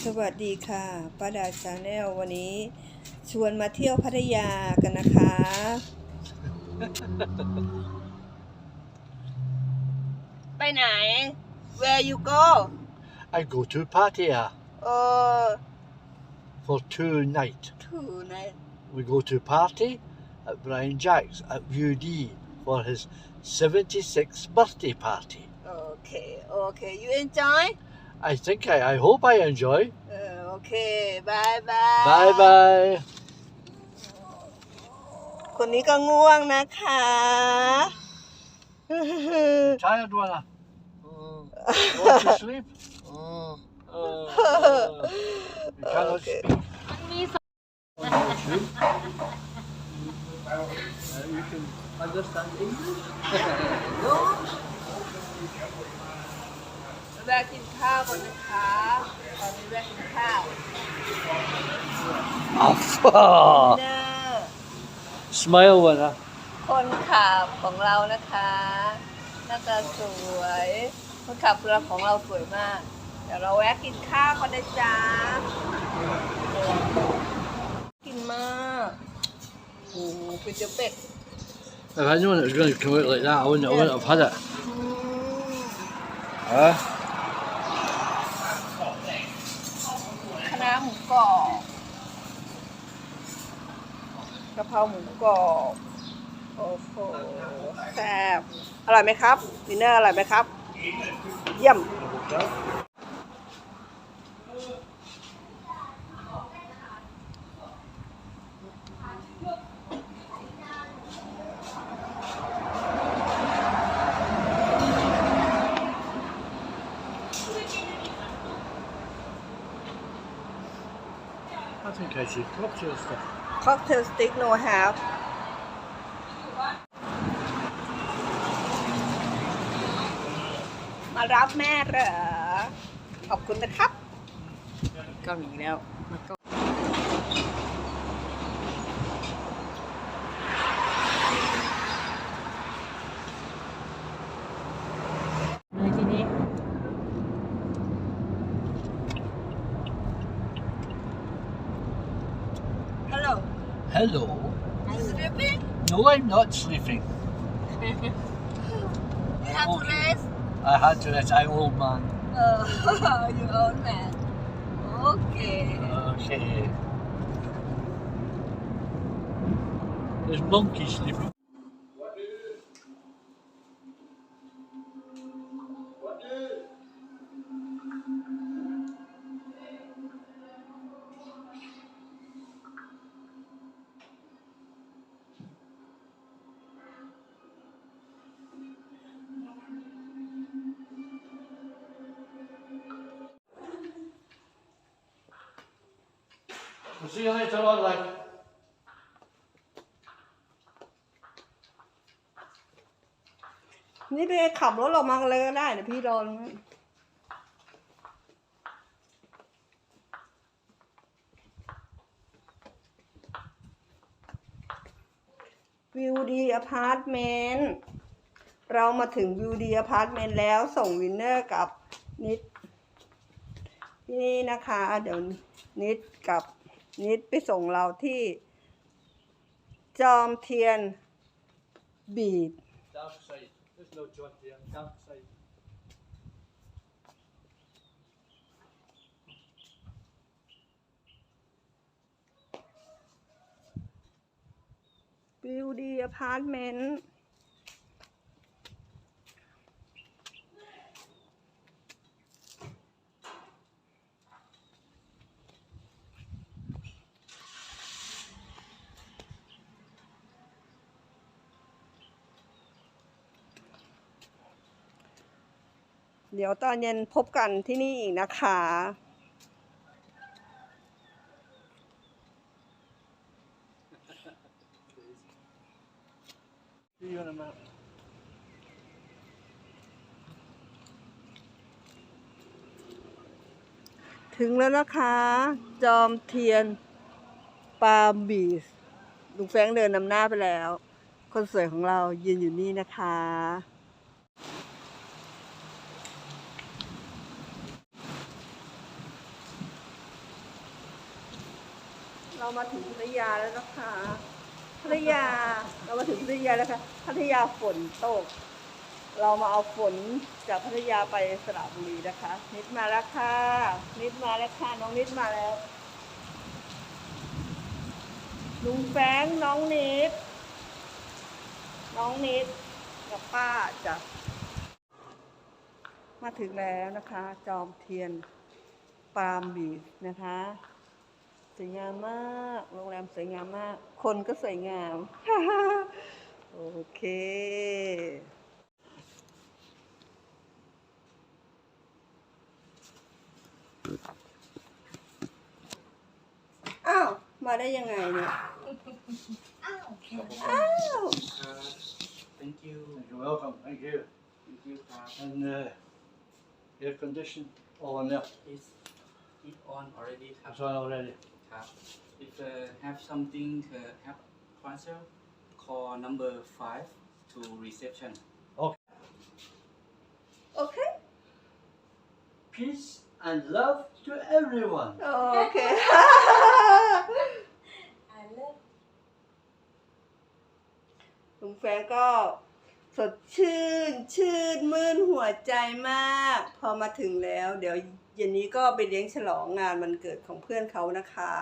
สวัสดีค่ะป้าดาชาแนลวันนี้ ชวนมาเที่ยวพัทยากันนะคะ ไปไหน Where you go I go to Pattaya เออ for two night. ถูนะ We go to party at Brian Jack's at UD for his 76th birthday party. โอเค โอเค you enjoy I think I, I hope I enjoy. เออโอเคบายบาย Bye bye. คนนี้ก็ง่วงนะคะ Tired one? Want to sleep? Uh, you cannot Okay. speak. Want to sleep? Uh, you can understand English? แวะกินข้าวก่อนนะคะ ตอนนี้แวะกินข้าว Oh, เนอร์ smile one, huh? คนขับของเรานะคะ หน้าตาสวย คนขับเรือของเราสวยมาก เดี๋ยวเราแวะกินข้าวกันนะจ๊ะ กินมากโอ้โหก๋วยเตี๋ยวเป็ด If I known it was going to come out like that, I wouldn't, I wouldn't have had it. อืม Huh? คณะหมู กรอบกะเพราหมูกรอบโอ้โหแซ่บอร่อยไหมครับดินเนอร์อร่อยไหมครับ เยี่ยม I think I should cocktail stuff. ค็อกเทลสติ๊กโนฮาฟมารับแม่เหรอ ขอบคุณนะครับเกาหลีแล้วมาเก Hello. Are you sleeping? No, I'm not sleeping. You have to rest? I had to let I'm old man. Oh, you old man. Okay. Okay. There's monkey sleeping. We'll see you later on, lad. นี่ไปขับรถออกมากันเลยก็ได้เดี๋ยวพี่รอนวิวดีอพาร์ตเมนต์ เรามาถึงวิวดีอพาร์ตเมนต์แล้วส่งวินเนอร์กับนิด ที่นี่นะคะ เดี๋ยวนิดกับ นิดไปส่งเราที่ จอมเทียนบีด Dark side. There's no John there. Dark side. วิวดีอพาร์ตเมนต์ เดี๋ยวตอนเย็นพบกันที่นี่อีกนะคะถึงแล้วนะคะ จอมเทียนปาบีชลุงแฟงเดินนำหน้าไปแล้ว คนสวยของเรายืนอยู่นี่นะคะ รามาถึงพัทยาแล้วนะคะพัทยาเรามาถึงพัทยาแล้วค่ะพัทยาฝนตก เรามาเอาฝนจากพัทยาไปสระบุรีนะคะ นิดมาแล้วค่ะนิดมาแล้วค่ะน้องนิดมาแล้วลุงแฟงน้องนิด น้องนิดกับป้าจะมาถึงแล้วนะคะ จอมเทียนปาล์มบีชนะคะ สวยงามมากโรงแรมสวยงามมาก คนก็สวยงาม โอเค อ้าว มาได้ยังไงเนี่ย อ้าว Thank you. You're welcome. Thank you. Thank you, Cap. And uh, air condition all in there. Is it on already, Cap? It's on already. Cap. If uh, have something uh, have transfer, call number five to reception. โอเค Peace and love to everyone. โอเคลุงแฟนก็ สดชื่น ชื่นมื่นหัวใจมาก พอมาถึงแล้ว เดี๋ยวเย็นนี้ก็ไปเลี้ยงฉลองงานวันเกิดของเพื่อนเขานะคะ